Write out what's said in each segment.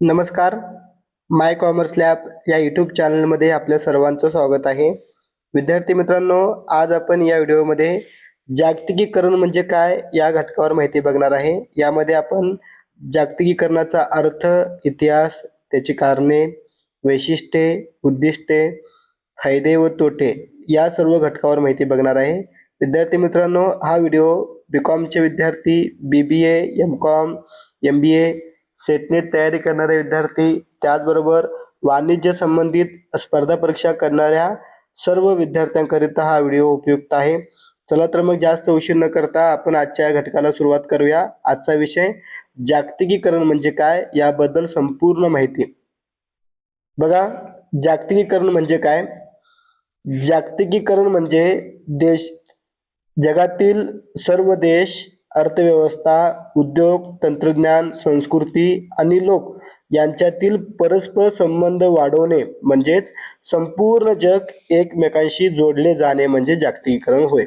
नमस्कार. My commerce lab या YouTube चॅनलमध्ये आपल्या सर्वांचं स्वागत आहे. विद्यार्थी मित्रांनो आज आपण या व्हिडिओमध्ये जागतिकीकरण म्हणजे काय या घटकावर माहिती बघणार आहे. यामध्ये आपण जागतिकीकरणाचा अर्थ इतिहास त्याची कारणे वैशिष्ट्ये उद्दिष्टे फायदे व तोटे या सर्व घटकावर माहिती बघणार आहे. विद्यार्थी मित्रांनो हा व्हिडिओ बी कॉमचे विद्यार्थी B B A M com M B A SET NET तयारी करणारे विद्यार्थी त्याचबरोबर वाणिज्य संबंधित स्पर्धा परीक्षा करणाऱ्या सर्व विद्यार्थ्यांकरिता हा व्हिडिओ उपयुक्त आहे. चला तर मग जास्त उशीर न करता आपण आजच्या घटकाला सुरुवात करूया. आजचा विषय जागतिकीकरण म्हणजे काय? याबद्दल संपूर्ण माहिती. बघा जागतिकीकरण म्हणजे काय? जागतिकीकरण म्हणजे देश जगातील सर्व देश अर्थव्यवस्था उद्योग तंत्रज्ञान संस्कृती आणि लोक यांच्यातील परस्पर संबंध वाढवणे म्हणजेच संपूर्ण जग एकमेकांशी जोडले जाणे म्हणजे जागतिकीकरण होय.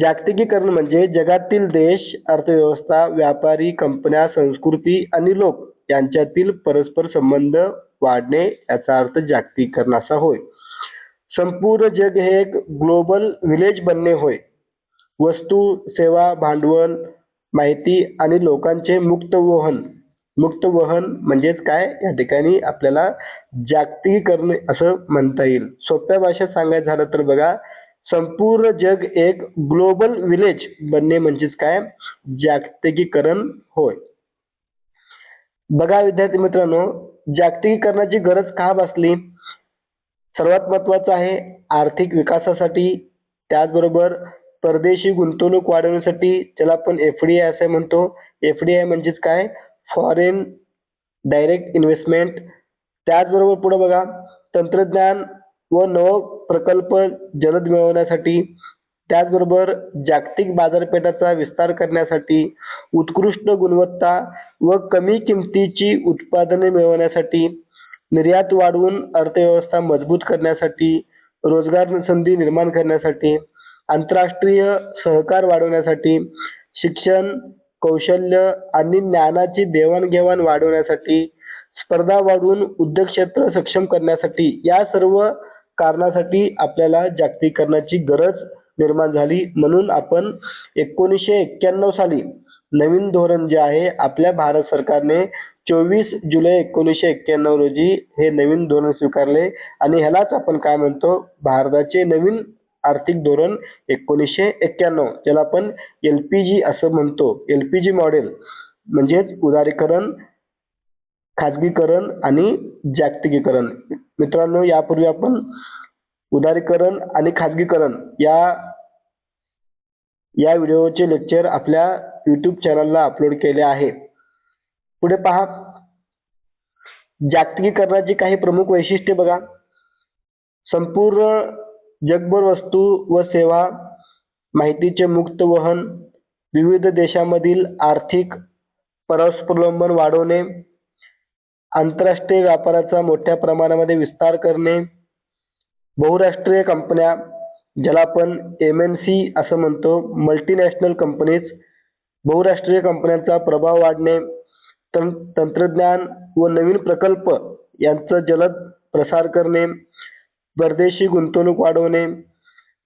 जागतिकीकरण म्हणजे जगातील देश अर्थव्यवस्था व्यापारी कंपन्या संस्कृती आणि लोक यांच्यातील परस्पर संबंध वाढणे याचा अर्थ जागतिकीकरण असा होय. संपूर्ण जग हे एक ग्लोबल विलेज बनणे होय. वस्तू सेवा भांडवल माहिती आणि लोकांचे मुक्त वहन. मुक्त वहन म्हणजेच काय? या ठिकाणी आपल्याला जागतिकीकरण असं म्हणता येईल. सोप्या भाषेत सांगायचं झालं तर बघा संपूर्ण जग एक ग्लोबल विलेज बनणे म्हणजेच काय? जागतिकीकरण होय. बघा विद्यार्थी मित्रांनो जागतिकीकरणाची गरज का भासली? सर्वात महत्वाचं आहे आर्थिक विकासासाठी. त्याचबरोबर परदेशी गुंतवणूक वाढवण्यासाठी ज्याला आपण एफ डी आय असं म्हणतो. एफ डी आय म्हणजेच काय? फॉरेन डायरेक्ट इन्व्हेस्टमेंट त्याचबरोबर पुढे बघा तंत्रज्ञान व नव प्रकल्प जलद मिळवण्यासाठी त्याचबरोबर जागतिक बाजारपेठाचा विस्तार करण्यासाठी उत्कृष्ट गुणवत्ता व कमी किमतीची उत्पादने मिळवण्यासाठी निर्यात वाढवून अर्थव्यवस्था मजबूत करण्यासाठी रोजगार संधी निर्माण करण्यासाठी आंतरराष्ट्रीय सहकार वाढवण्यासाठी शिक्षण कौशल्य आणि ज्ञानाची देवाणघेवाण वाढवण्यासाठी स्पर्धा वाढवून उद्योग क्षेत्र सक्षम करण्यासाठी या सर्व कारणासाठी आपल्याला जागतिकीकरणाची गरज निर्माण झाली म्हणून आपण एकोणीसशे एक्क्याण्णव साली नवीन धोरण जे आहे आपल्या भारत सरकारने चोवीस जुलै एकोणीसशे एक्क्याण्णव रोजी हे नवीन धोरण स्वीकारले आणि ह्यालाच आपण काय म्हणतो भारताचे नवीन आर्थिक धोरण एकोणीसशे एक्क्याण्णव ज्याला आपण एल पी जी असं म्हणतो. एल पी जी मॉडेल म्हणजेच उदारीकरण खाजगीकरण आणि जागतिकीकरण. मित्रांनो यापूर्वी आपण उदारीकरण आणि खाजगीकरण या या व्हिडिओचे लेक्चर आपल्या यूट्यूब चॅनलला अपलोड केले आहे. पुढे पहा. जागतिकीकरणाची काही प्रमुख वैशिष्ट्ये बघा. संपूर्ण जगभर वस्तू व सेवा माहितीचे मुक्त वहन विविध देशांमधील आर्थिक परस्परलंबन वाढवणे आंतरराष्ट्रीय व्यापाराचा मोठ्या प्रमाणामध्ये विस्तार करणे बहुराष्ट्रीय कंपन्या ज्याला आपण एम एन सी असं म्हणतो मल्टीनॅशनल कंपनीज बहुराष्ट्रीय कंपन्यांचा प्रभाव वाढणे तंत्रज्ञान व नवीन प्रकल्प यांचं जलद प्रसार करणे परदेशी गुंतवणूक वाढवणे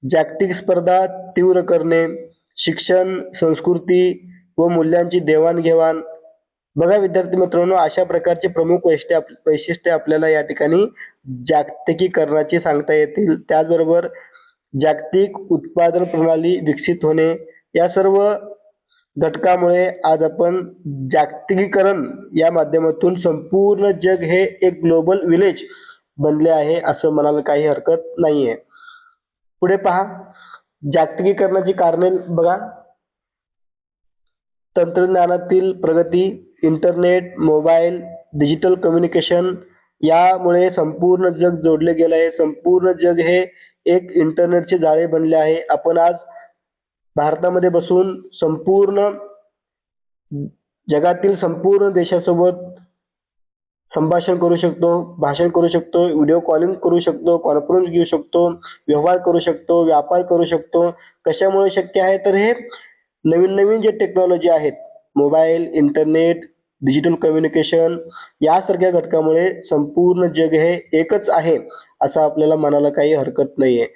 जागतिक स्पर्धा तीव्र करणे शिक्षण संस्कृती व मूल्यांची देवाणघेवाण. बघा विद्यार्थी मित्रांनो अशा प्रकारचे प्रमुख वैशिष्ट्य वैशिष्ट्ये आपल्याला या ठिकाणी जागतिकीकरणाची सांगता येतील. त्याचबरोबर जागतिक उत्पादन प्रणाली विकसित होणे. या सर्व घटकामुळे आज आपण जागतिकीकरण या माध्यमातून संपूर्ण जग हे एक ग्लोबल विलेज बनले आहे असं म्हणायला काही हरकत नाहीये. पुढे पहा. जागतिकीकरणाची कारणे बघा. तंत्रज्ञानातील प्रगती इंटरनेट मोबाईल डिजिटल कम्युनिकेशन यामुळे संपूर्ण जग जोडले गेले आहे. संपूर्ण जग हे एक इंटरनेटचे जाळे बनले आहे. आपण आज भारतामध्ये बसून संपूर्ण जगातील संपूर्ण देशासोबत संभाषण करू शकतो भाषण करू शकतो व्हिडिओ कॉलिंग करू शकतो कॉन्फरन्स घेऊ शकतो व्यवहार करू शकतो व्यापार करू शकतो. कशामुळे शक्य आहे? तर हे नवीन नवीन जे टेक्नॉलॉजी आहेत मोबाईल इंटरनेट डिजिटल कम्युनिकेशन यासारख्या घटकामुळे संपूर्ण जग हे एकच आहे असं आपल्याला म्हणायला काही हरकत नाहीये.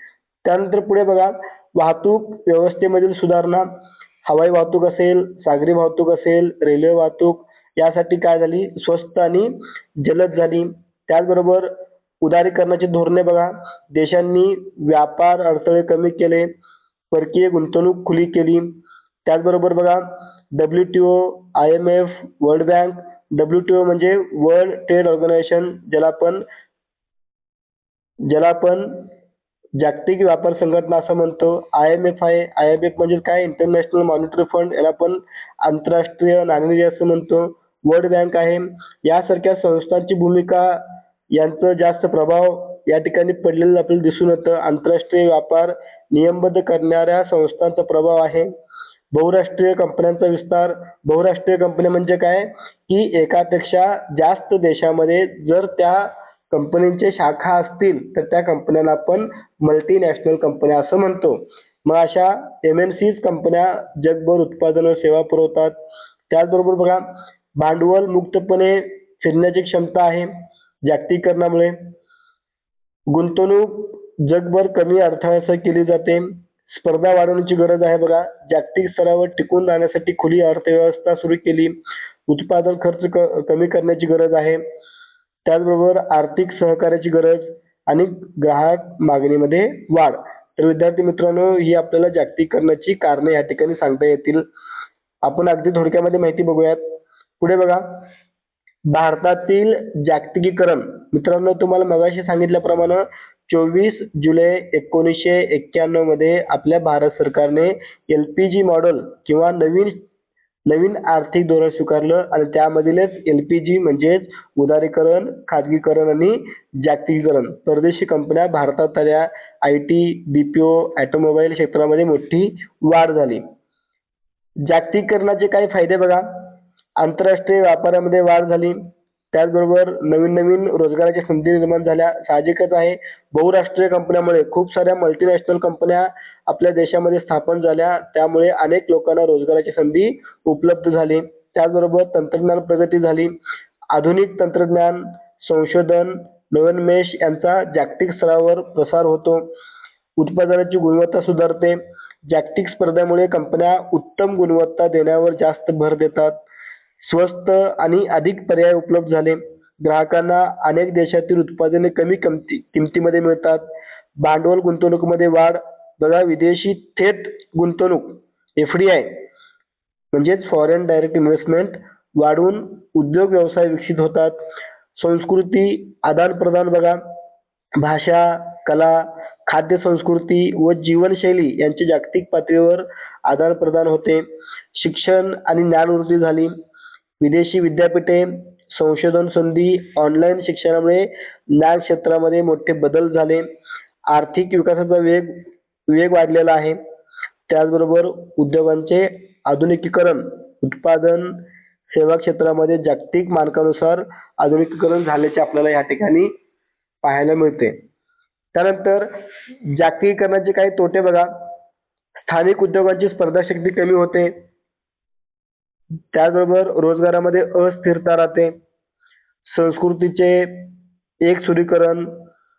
त्यानंतर पुढे बघा वाहतूक व्यवस्थेमधील सुधारणा. हवाई वाहतूक असेल सागरी वाहतूक असेल रेल्वे वाहतूक यासाठी काय झाली? स्वस्त आणि जलद झाली. त्याचबरोबर उदारीकरणाची धोरणे बघा. देशांनी व्यापार अडथळे कमी केले. परकीय गुंतवणूक खुली केली. त्याचबरोबर बघा WTO I M F World Bank WTO म्हणजे वर्ल्ड ट्रेड ऑर्गनायझेशन ज्याला आपण ज्याला आपण जागतिक व्यापार संघटना असं म्हणतो. आय एम एफ आहे. आय एम एफ म्हणजे काय? इंटरनॅशनल मॉनिटरी फंड याला आपण आंतरराष्ट्रीय नाणेनिधी असं म्हणतो. वर्ल्ड बँक आहे. यासारख्या संस्थांची भूमिका यांचं जास्त प्रभाव या ठिकाणी पडलेलं आपल्याला दिसून येतं. आंतरराष्ट्रीय व्यापार नियमबद्ध करणाऱ्या संस्थांचा प्रभाव आहे. बहुराष्ट्रीय कंपन्यांचा विस्तार. बहुराष्ट्रीय कंपनी म्हणजे काय? की एकापेक्षा जास्त देशामध्ये जर त्या कंपनीचे शाखा असतील तर त्या कंपन्यांना आपण मल्टीनॅशनल कंपन्या असं म्हणतो. मग अशा एम एन सीज कंपन्या जगभर उत्पादन व सेवा पुरवतात. त्याचबरोबर बघा भांडवल मुक्तपणे फिरण्याची क्षमता आहे. जागतिकीकरणामुळे गुंतवणूक जगभर कमी अडथळ्यासह केली जाते. स्पर्धा वाढवण्याची गरज आहे बघा. जागतिक स्तरावर टिकून राहण्यासाठी खुली अर्थव्यवस्था सुरू केली. उत्पादन खर्च क- कमी करण्याची गरज आहे. त्याचबरोबर आर्थिक सहकार्याची गरज आणि ग्राहक मागणीमध्ये वाढ. तर विद्यार्थी मित्रांनो ही आपल्याला जागतिकीकरणाची कारणे या ठिकाणी सांगता येतील. आपण अगदी थोडक्यामध्ये माहिती बघूयात. पुढे बघा. भारतातील जागतिकीकरण. मित्रांनो तुम्हाला मगाशी सांगितल्याप्रमाणे चोवीस जुलै एकोणीसशे एक्क्याण्णवमध्ये आपल्या भारत सरकारने एलपीजी मॉडेल किंवा नवीन नवीन आर्थिक धोरण स्वीकारलं आणि त्यामधीलच एलपीजी म्हणजेच उदारीकरण खाजगीकरण आणि जागतिकीकरण. परदेशी कंपन्या भारतात आल्या आय टी बीपीओ ऑटोमोबाईल क्षेत्रामध्ये मोठी वाढ झाली. जागतिकीकरणाचे काही फायदे बघा. आंतरराष्ट्रीय व्यापारामध्ये वाढ झाली. त्याचबरोबर नवीन नवीन रोजगाराच्या संधी निर्माण झाल्या. साहजिकच आहे. बहुराष्ट्रीय कंपन्यामुळे खूप साऱ्या मल्टीनॅशनल कंपन्या आपल्या देशामध्ये स्थापन झाल्या. त्यामुळे अनेक लोकांना रोजगाराची संधी उपलब्ध झाली. त्याचबरोबर तंत्रज्ञान प्रगती झाली. आधुनिक तंत्रज्ञान संशोधन नवोन्मेष यांचा जागतिक स्तरावर प्रसार होतो. उत्पादनाची गुणवत्ता सुधारते. जागतिक स्पर्धेमुळे कंपन्या उत्तम गुणवत्ता देण्यावर जास्त भर देतात. स्वस्त आणि अधिक पर्याय उपलब्ध झाले. ग्राहकांना अनेक देशातील उत्पादने कमी किमती किमतीमध्ये मिळतात. भांडवल गुंतवणुकीमध्ये वाढ. बघा विदेशी थेट गुंतवणूक एफ डी आय म्हणजेच फॉरेन डायरेक्ट इन्व्हेस्टमेंट वाढून उद्योग व्यवसाय विकसित होतात. संस्कृती आदान प्रदान बघा. भाषा कला खाद्य संस्कृती व जीवनशैली यांचे जागतिक पातळीवर आदान प्रदान होते. शिक्षण आणि ज्ञानवृद्धी झाली. विदेशी विद्यापीठे संशोधन संधी ऑनलाईन शिक्षणामुळे ज्ञान क्षेत्रामध्ये मोठे बदल झाले. आर्थिक विकासाचा वेग वेग वाढलेला आहे. त्याचबरोबर उद्योगांचे आधुनिकीकरण उत्पादन सेवा क्षेत्रामध्ये जागतिक मानकानुसार आधुनिकीकरण झाल्याचे आपल्याला या ठिकाणी पाहायला मिळते. त्यानंतर जागतिकीकरणाचे काही तोटे बघा. स्थानिक उद्योगांची स्पर्धाशक्ती कमी होते. त्याचबरोबर रोजगारामध्ये अस्थिरता राहते. संस्कृतीचे एक सुरीकरण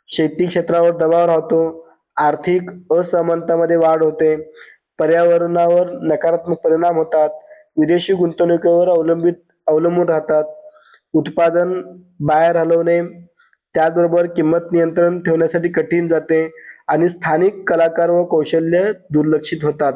शेती क्षेत्रावर दबाव राहतो. आर्थिक असमानतामध्ये वाढ होते. पर्यावरणावर नकारात्मक परिणाम होतात. विदेशी गुंतवणुकीवर अवलंबित अवलंबून राहतात. उत्पादन बाहेर हलवणे त्याचबरोबर किंमत नियंत्रण ठेवण्यासाठी कठीण जाते आणि स्थानिक कलाकार व कौशल्य दुर्लक्षित होतात.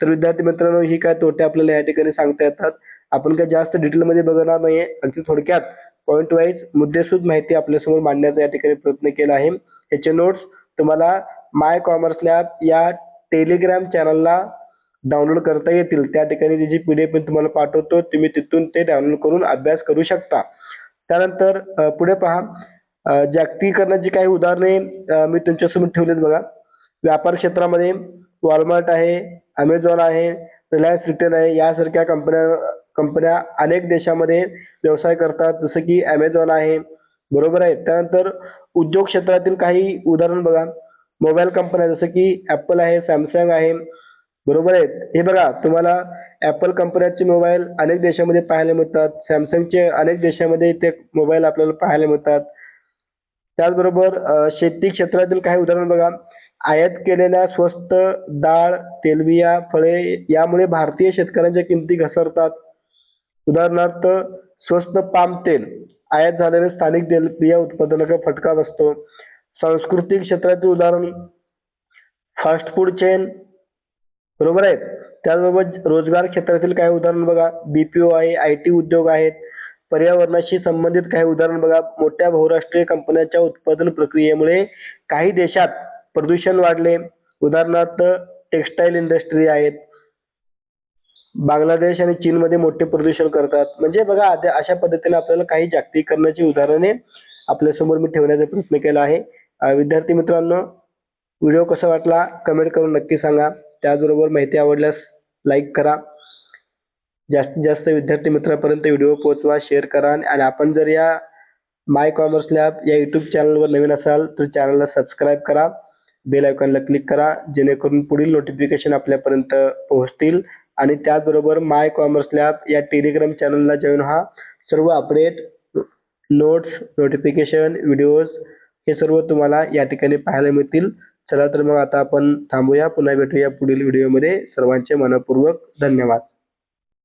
तर विद्यार्थी मित्रांनो ही काय तोटे आपल्याला या ठिकाणी सांगता येतात. आपण काय जास्त डिटेलमध्ये बघणार नाहीये. अगदी थोडक्यात पॉईंट वाईज मुद्देसूद माहिती आपल्यासमोर मांडण्याचा या ठिकाणी प्रयत्न केला आहे. याचे नोट्स तुम्हाला माय कॉमर्स लॅब या टेलिग्राम चॅनलला डाउनलोड करता येतील. त्या ठिकाणी त्याची पी डी एफ तुम्हाला पाठवतो तुम्ही तिथून ते डाउनलोड करून अभ्यास करू शकता. त्यानंतर अ, पुढे पहा. जागतिकीकरणाची काही उदाहरणे अ, मी तुमच्यासमोर ठेवलेत बघा. व्यापार क्षेत्रामध्ये वॉलमार्ट आहे अमेझॉन आहे रिलायन्स रिटेल आहे यासारख्या कंपन्या कंपन्या अनेक देशामध्ये व्यवसाय करतात. जसं की अमेझॉन आहे बरोबर आहे. त्यानंतर उद्योग क्षेत्रातील काही उदाहरण बघा. मोबाईल कंपन्या जसं की ॲपल आहे सॅमसंग आहे बरोबर आहे. हे बघा तुम्हाला ऍपल कंपन्याचे मोबाईल अनेक देशामध्ये पाहायला मिळतात. सॅमसंगचे अनेक देशामध्ये ते मोबाईल आपल्याला पाहायला मिळतात. त्याचबरोबर शेती क्षेत्रातील काही उदाहरण बघा. आयात केलेल्या स्वस्त डाळ तेलबिया फळे यामुळे भारतीय शेतकऱ्यांच्या किमती घसरतात. उदाहरणार्थ स्वस्त पाम तेल आयात झालेले स्थानिक तेलबिया उत्पादनाचा फटका बसतो. सांस्कृतिक क्षेत्रातील उदाहरण फास्ट फूड चेन बरोबर आहेत त्याचबरोबर रोजगार क्षेत्रातील काही उदाहरण बघा. बीपीओ आहे आय टी उद्योग आहेत. पर्यावरणाशी संबंधित काही उदाहरण बघा. मोठ्या बहुराष्ट्रीय कंपन्यांच्या उत्पादन प्रक्रियेमुळे काही देशात प्रदूषण वाढले. उदाहरणार्थ टेक्सटाईल इंडस्ट्री आहेत. बांगलादेश आणि चीनमध्ये मोठे प्रदूषण करतात. म्हणजे बघा आता अशा पद्धतीने आपल्याला काही जागतिकीकरणाची उदाहरणे आपल्यासमोर मी ठेवण्याचा प्रयत्न केला आहे. विद्यार्थी मित्रांनो व्हिडिओ कसा वाटला कमेंट करून नक्की सांगा. त्याचबरोबर माहिती आवडल्यास लाईक करा. जास्तीत जास्त विद्यार्थी मित्रांपर्यंत व्हिडिओ पोहोचवा शेअर करा आणि आपण जर या माय कॉमर्स लॅब या यूट्यूब चॅनलवर नवीन असाल तर चॅनलला सबस्क्राईब करा. बेल आयकॉनला क्लिक करा जेणेकरून पुढील नोटिफिकेशन आपल्यापर्यंत पोहोचतील. आणि त्याचबरोबर माय कॉमर्स लॅब या टेलिग्राम चॅनलला जॉईन व्हा. सर्व अपडेट नोट्स नोटिफिकेशन व्हिडिओज हे सर्व तुम्हाला या ठिकाणी पाहायला मिळतील. चला तर मग आता आपण थांबूया. पुन्हा भेटूया पुढील व्हिडिओमध्ये सर्वांचे मनपूर्वक धन्यवाद.